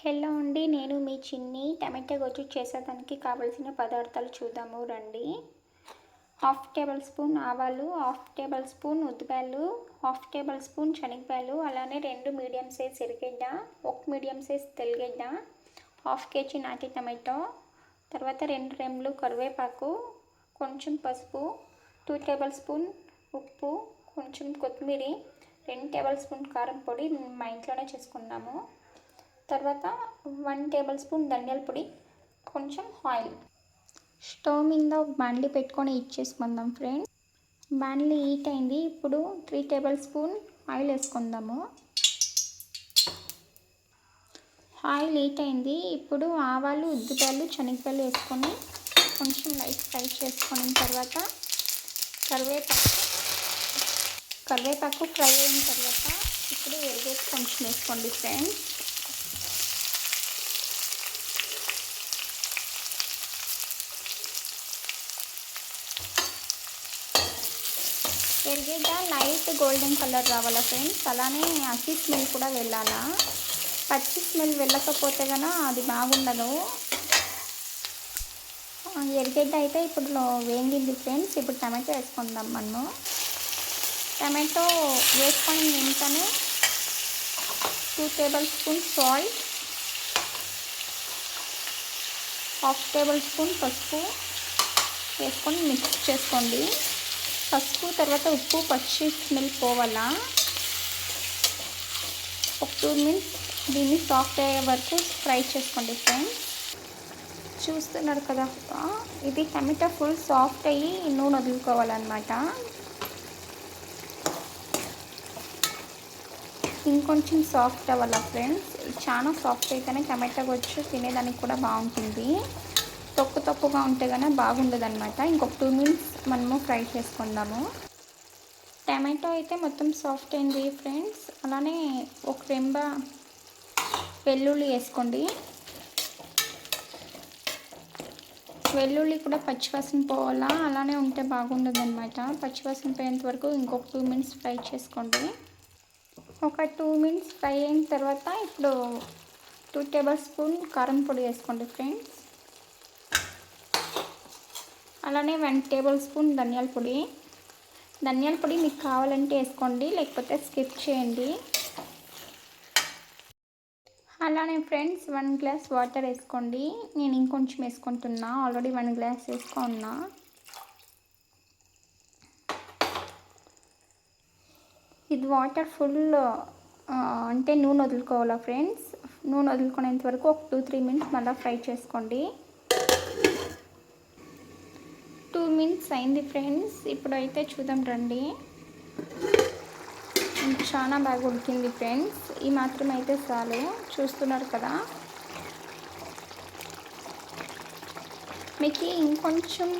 Hello అండి నేను మీ చిన్ని. టమాటా గొజ్జు చేసేదానికి కావలసిన పదార్థాలు చూద్దాము రండి. హాఫ్ టేబుల్ స్పూన్ ఆవాలు హాఫ్ టేబుల్ స్పూన్ ఉద్దిపాయలు హాఫ్ టేబుల్ స్పూన్ శనగపాయలు అలానే రెండు మీడియం సైజ్ ఎరగడ్డ ఒక మీడియం సైజ్ తెల్లగడ్డ హాఫ్ కేజీ నాటి టమాటో తర్వాత రెండు రెమ్లు కరివేపాకు కొంచెం పసుపు టూ టేబుల్ స్పూన్ ఉప్పు కొంచెం కొత్తిమీర రెండు టేబుల్ స్పూన్ కారం పొడి మా ఇంట్లోనే చేసుకున్నాము తర్వాత వన్ టేబుల్ స్పూన్ ధనియాల పొడి కొంచెం ఆయిల్. స్టవ్ మీద ఒక బాండ్లీ పెట్టుకొని ఇచ్చేసుకుందాం ఫ్రెండ్స్. బాండ్లీ హీట్ అయింది. ఇప్పుడు త్రీ టేబుల్ స్పూన్ ఆయిల్ వేసుకుందాము. ఆయిల్ హీట్ అయింది. ఇప్పుడు ఆవాలు ఉద్దిపాయలు శనగపళ్ళు వేసుకొని కొంచెం లైట్ ఫ్రై చేసుకున్న తర్వాత కరివేపాకు కరివేపాకు ఫ్రై అయిన తర్వాత ఇప్పుడు ఎరగేసి కొంచెం వేసుకోండి ఫ్రెండ్స్. ఎరగడ్డ లైట్ గోల్డెన్ కలర్ రావాలా ఫ్రెండ్స్? అలానే అసి స్మెల్ కూడా వెళ్ళాలా? పచ్చి స్మెల్ వెళ్ళకపోతే కనుక అది బాగుండదు. ఎరగడ్డ అయితే ఇప్పుడు వేగింది ఫ్రెండ్స్. ఇప్పుడు టమాటో వేసుకుందాం మనము. టమాటో వేసుకొని వెంటనే two tablespoon salt half tablespoon పసుపు వేసుకొని మిక్స్ చేసుకోండి. పసుపు తర్వాత ఉప్పు పచ్చి స్మెల్ పోవాలా? ఒక టూ మినిట్స్ దీన్ని సాఫ్ట్ అయ్యే వరకు ఫ్రై చేసుకోండి ఫ్రెండ్స్ చూస్తున్నారు కదా. ఇది టమాటా ఫుల్ సాఫ్ట్ అయ్యి నూనె వదులుకోవాలన్నమాట. ఇంకొంచెం సాఫ్ట్ అవ్వాలా ఫ్రెండ్స్ చాలా సాఫ్ట్ అయితేనే టమాటా వచ్చి తినేదానికి కూడా బాగుంటుంది. తొక్కు తొక్కుగా ఉంటే కానీ బాగుండదు అనమాట ఇంకొక టూ మినిట్స్ మనము ఫ్రై చేసుకుందాము. టమాటో అయితే మొత్తం సాఫ్ట్ అయింది ఫ్రెండ్స్ అలానే ఒక రెంబ వెల్లుల్లి వేసుకోండి. వెల్లుల్లి కూడా పచ్చివాసన పోవాలా? అలానే ఉంటే బాగుండదు అనమాట పచ్చివాసన పోయేంత వరకు ఇంకొక టూ మినిట్స్ ఫ్రై చేసుకోండి. ఒక టూ మినిట్స్ ఫ్రై అయిన తర్వాత ఇప్పుడు టూ టేబుల్ స్పూన్ కారం పొడి వేసుకోండి ఫ్రెండ్స్ అలానే వన్ టేబుల్ స్పూన్ ధనియాల పొడి. ధనియాల పొడి మీకు కావాలంటే వేసుకోండి లేకపోతే స్కిప్ చేయండి. అలానే ఫ్రెండ్స్ వన్ గ్లాస్ వాటర్ వేసుకోండి. నేను ఇంకొంచెం వేసుకుంటున్నా. ఆల్రెడీ వన్ గ్లాస్ వేసుకున్నా ఇది వాటర్ ఫుల్ అంటే నూనె వదులుకోవాలా ఫ్రెండ్స్? నూనె వదులుకునేంత వరకు ఒక టూ త్రీ మినిట్స్ మళ్ళీ ఫ్రై చేసుకోండి టూ మినిట్స్ అయింది ఫ్రెండ్స్ ఇప్పుడైతే చూద్దాం రండి. చాలా బాగా ఉడికింది ఫ్రెండ్స్ ఈ మాత్రం అయితే చాలు. చూస్తున్నారు కదా. మీకు ఇంకొంచెం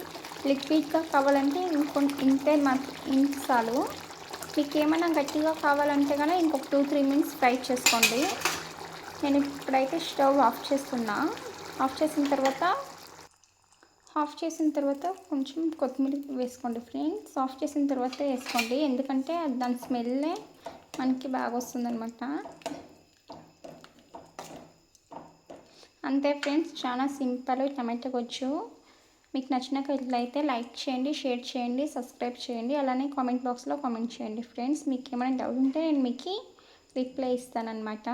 లిక్విడ్గా కావాలంటే ఇంకొ ఇంతే మాత్రం ఇంత చాలు. మీకు ఏమైనా గట్టిగా కావాలంటే కనుక ఇంకొక టూ త్రీ మినిట్స్ ఫ్రై చేసుకోండి. నేను ఇప్పుడైతే స్టవ్ ఆఫ్ చేస్తున్నా. ఆఫ్ చేసిన తర్వాత ఆఫ్ చేసిన తర్వాత కొంచెం కొత్తిమీర వేసుకోండి ఫ్రెండ్స్. ఆఫ్ చేసిన తర్వాత వేసుకోండి. ఎందుకంటే దాని స్మెల్లే మనకి బాగా వస్తుందన్నమాట. అంతే ఫ్రెండ్స్ చాలా సింపుల్ టమాటో గొచ్చు. మీకు నచ్చినట్లయితే లైక్ చేయండి షేర్ చేయండి సబ్స్క్రైబ్ చేయండి. అలానే కామెంట్ బాక్స్లో కామెంట్ చేయండి ఫ్రెండ్స్. మీకు ఏమైనా డౌట్ ఉంటే నేను మీకు రిప్లై ఇస్తానన్నమాట.